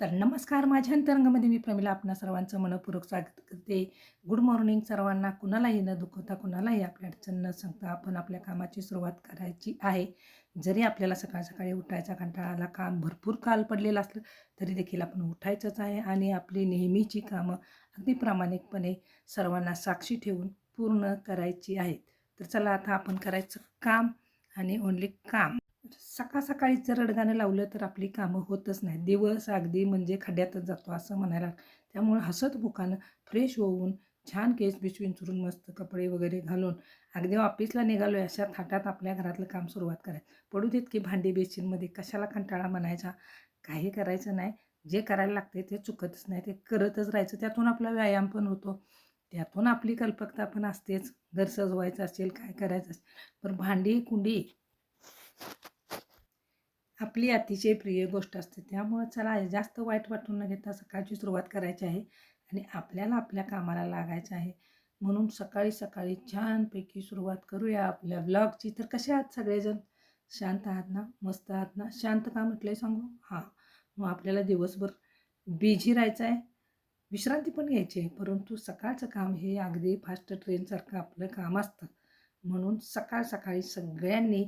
तर नमस्कार माझ्या अंतरंगामध्ये मी प्रमिला. आपणा सर्वांचं मनपूर्वक स्वागत करते. गुड मॉर्निंग सर्वांना. कुणालाही न दुखवता कुणालाही आपल्या अडचण न सांगता आपण आपल्या कामाची सुरुवात करायची आहे. जरी आपल्याला सकाळ सकाळी उठायचा कंटाळा आला काम भरपूर काल पडलेलं असलं तरी देखील आपण उठायचंच आहे आणि आपली नेहमीची कामं अगदी प्रामाणिकपणे सर्वांना साक्षी ठेवून पूर्ण करायची आहेत. तर चला आता आपण करायचं काम आणि ओन्ली काम. सकाळ सकाळी जर रडगाणं लावलं तर आपली कामं होतच नाही दिवस अगदी म्हणजे खड्ड्यातच जातो असं म्हणायला त्यामुळे हसत मुखानं फ्रेश होऊन छान केस बिच विंचरून मस्त कपडे वगैरे घालून अगदी ऑफिसला निघालो अशा थाटात आपल्या घरातलं काम सुरुवात करायचं. पडू देत की भांडी बेसिनमध्ये कशाला कंटाळा म्हणायचा? काही करायचं नाही. जे करायला लागते ते चुकतच नाही. ते करतच राहायचं. त्यातून आपला व्यायाम पण होतो. त्यातून आपली कल्पकता पण असतेच. घर सजवायचं असेल काय करायचं असेल. पण भांडी कुंडी आपली अतिशय प्रिय गोष्ट असते. त्यामुळं चला जास्त वाईट वाटून न घेता सकाळची सुरुवात करायची आहे आणि आपल्याला आपल्या कामाला लागायचं आहे. म्हणून सकाळी सकाळी छानपैकी सुरुवात करूया आपल्या ब्लॉगची तर कसे आहात सगळेजण? शांत आहात ना? मस्त आहात ना? शांत का म्हटलं सांगू? हां. मग आपल्याला दिवसभर बिझी राहायचं आहे. विश्रांती पण घ्यायची आहे. परंतु सकाळचं काम हे अगदी फास्ट ट्रेनसारखं आपलं काम असतं. म्हणून सकाळ सकाळी सगळ्यांनी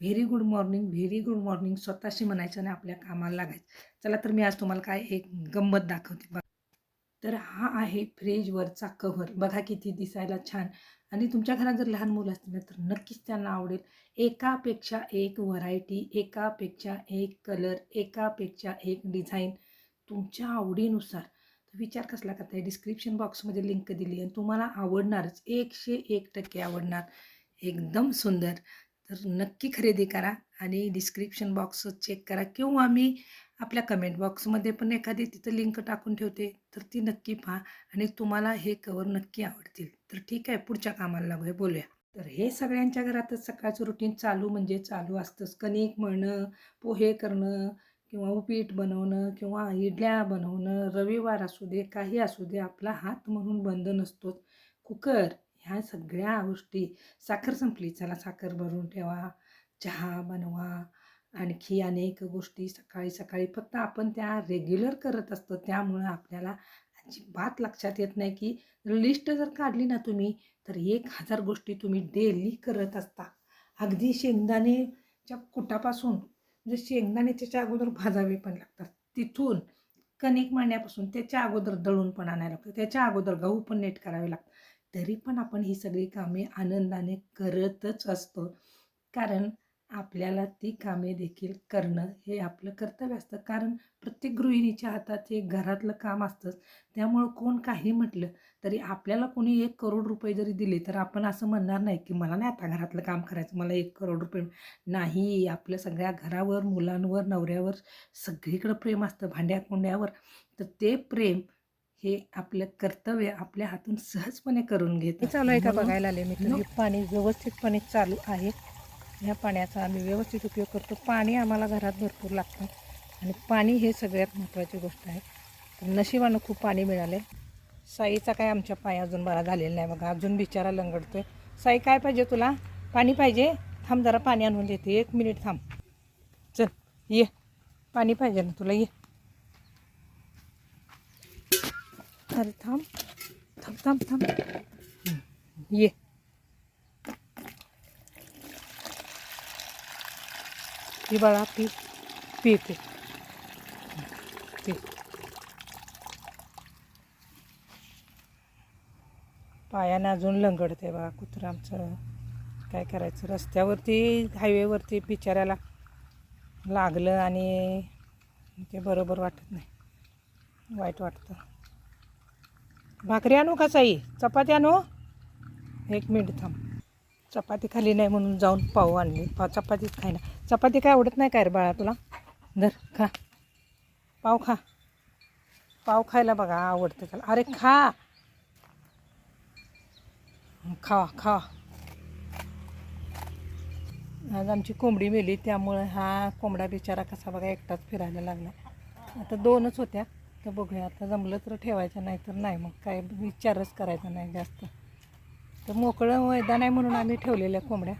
very good morning very good morning स्वतःशी म्हणायचं आणि आपल्या कामाला लागायचं. चला तर मी आज तुम्हाला काय एक गंमत दाखवते बघा. तर हा आहे फ्रीजवरचा कव्हर बघा किती दिसायला छान. आणि तुमच्या घरात जर लहान मुलं असतील ना तर नक्कीच त्यांना आवडेल. एकापेक्षा एक व्हरायटी एकापेक्षा एक कलर एकापेक्षा एक डिझाईन तुमच्या आवडीनुसार. तर विचार कसला करताय डिस्क्रिप्शन बॉक्समध्ये लिंक दिली आणि तुम्हाला आवडणारच. एकशे एक टक्के आवडणार. एकदम सुंदर. तर नक्की खरेदी करा आणि डिस्क्रिप्शन बॉक्स चेक करा किंवा मी आपल्या कमेंट बॉक्समध्ये पण एखादी तिथं लिंक टाकून ठेवते तर ती नक्की पहा आणि तुम्हाला हे कवर नक्की आवडतील. तर ठीक आहे पुढच्या कामाला लागूया बोलूया. तर हे सगळ्यांच्या घरातच सकाळचं रुटीन चालू म्हणजे चालू असतंच. कणिक मळणं पोहे करणं किंवा उपीट बनवणं किंवा इडल्या बनवणं रविवार असू दे काही असू दे आपला हात म्हणून बंद नसतोच. कुकर ह्या सगळ्या गोष्टी साखर संपली. चला साखर भरून ठेवा चहा बनवा. आणखी अनेक गोष्टी सकाळी सकाळी फक्त आपण त्या रेग्युलर करत असतो. त्यामुळं आपल्याला अजिबात लक्षात येत नाही की लिस्ट जर काढली ना तुम्ही तर एक हजार गोष्टी तुम्ही डेली करत असता. अगदी शेंगदाणेच्या कुटापासून म्हणजे शेंगदाणे त्याच्या अगोदर भाजावे पण लागतात. तिथून कणिक मांडण्यापासून त्याच्या अगोदर दळून पण आणायला लागतं. त्याच्या अगोदर गहू पण नेट करावे लागतात. तरी पण आपण ही सगळी कामे आनंदाने करतच असतो. कारण आपल्याला ती कामे देखील करणं हे आपलं कर्तव्य असतं. कारण प्रत्येक गृहिणीच्या हातात हे घरातलं काम असतंच. त्यामुळं कोण काही म्हटलं तरी आपल्याला कोणी एक करोड रुपये जरी दिले तर आपण असं म्हणणार नाही की मला नाही आता घरातलं काम करायचं मला एक करोड रुपये नाही आपल्या सगळ्या घरावर मुलांवर नवऱ्यावर सगळीकडं प्रेम असतं. भांड्याकुंड्यावर. तर ते प्रेम हे आपलं कर्तव्य आपल्या हातून सहजपणे करून घेत. चालू आहे का बघायला आले मी हे पाणी व्यवस्थितपणे चालू आहे. ह्या पाण्याचा आम्ही व्यवस्थित उपयोग करतो. पाणी आम्हाला घरात भरपूर लागतं. आणि पाणी हे सगळ्यात महत्त्वाची गोष्ट आहे. तर नशिबानं खूप पाणी मिळाले साईचा काय आमच्या पाय अजून बरा झालेला नाही बघा. अजून बिचारा लंगडतोय. साई काय पाहिजे तुला? पाणी पाहिजे? थांब जरा पाणी आणून देते. एक मिनिट थांब. चल ये. पाणी पाहिजे ना तुला? ये. अरे थांब थांब थांब थांब ये ही बाळा पी पी पी पी पायानं अजून लंगडते बा कुत्रं आमचं काय करायचं? रस्त्यावरती हायवेवरती बिचाऱ्याला लागलं आणि ते बरोबर वाटत नाही. वाईट वाटतं. भाकरी आणू का साई? चपाती आणू? एक मिनिट थांब. चपाती खाली नाही म्हणून जाऊन पाव आणली. पाव चपातीच खायना चपाती काय आवडत नाही काय रे बाळा तुला? धर खा. पाव खा. पाव खायला बघा आवडतं त्याला. अरे खा. खा खा. आज आमची कोंबडी मेली त्यामुळं हा कोंबडा बिचारा कसा बघा एकटाच फिरायला लागला. आता दोनच होत्या. तर बघूया आता जमलं तर ठेवायचं नाही तर नाही. मग काय विचारच करायचा नाही जास्त. तर मोकळं मैदान आहे म्हणून आम्ही ठेवलेल्या कोंबड्या.